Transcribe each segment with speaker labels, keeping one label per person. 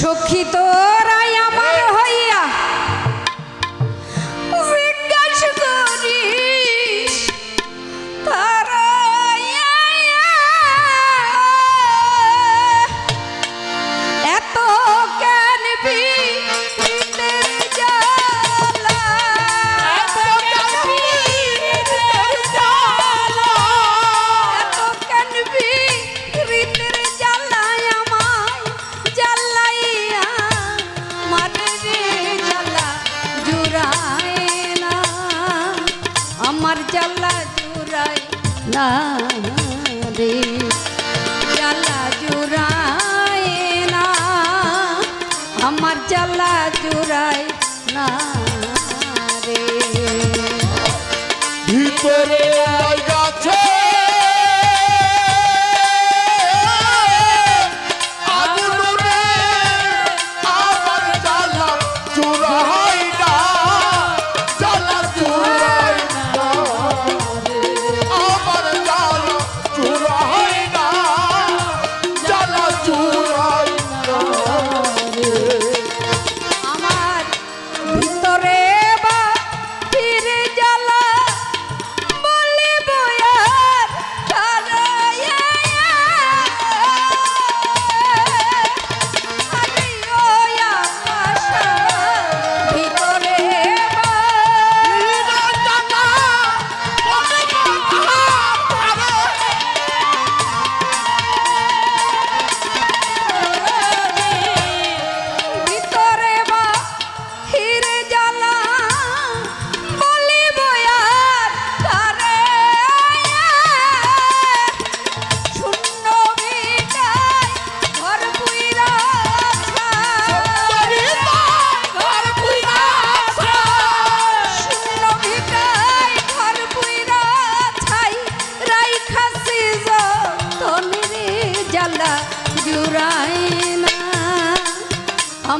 Speaker 1: সুখিত তা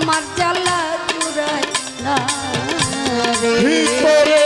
Speaker 1: আমার জ্বালা জুড়াই না রে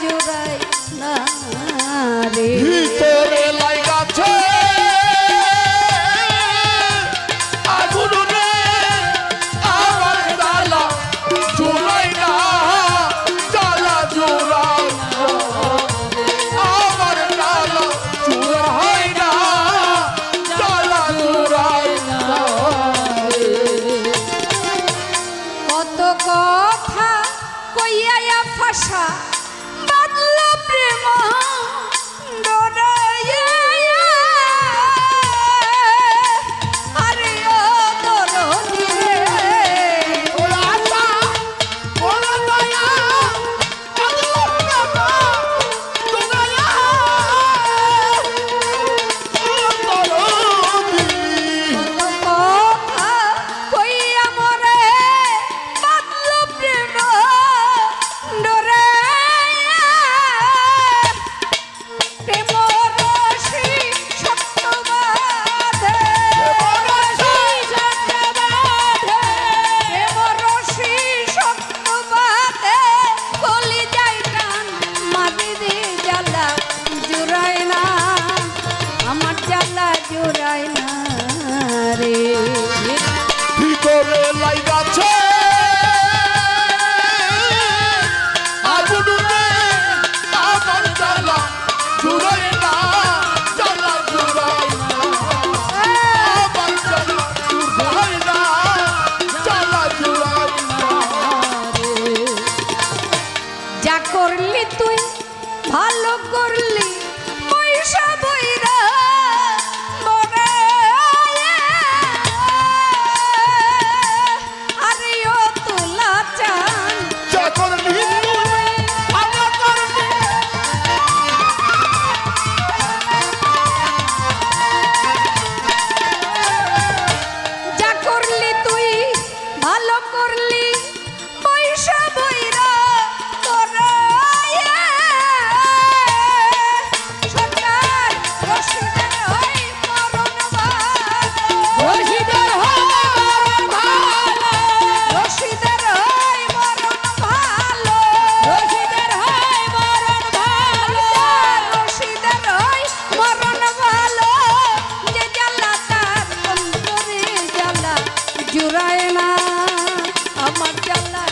Speaker 2: জোড়াই
Speaker 1: জুড়ায় না। আমার জ্বালা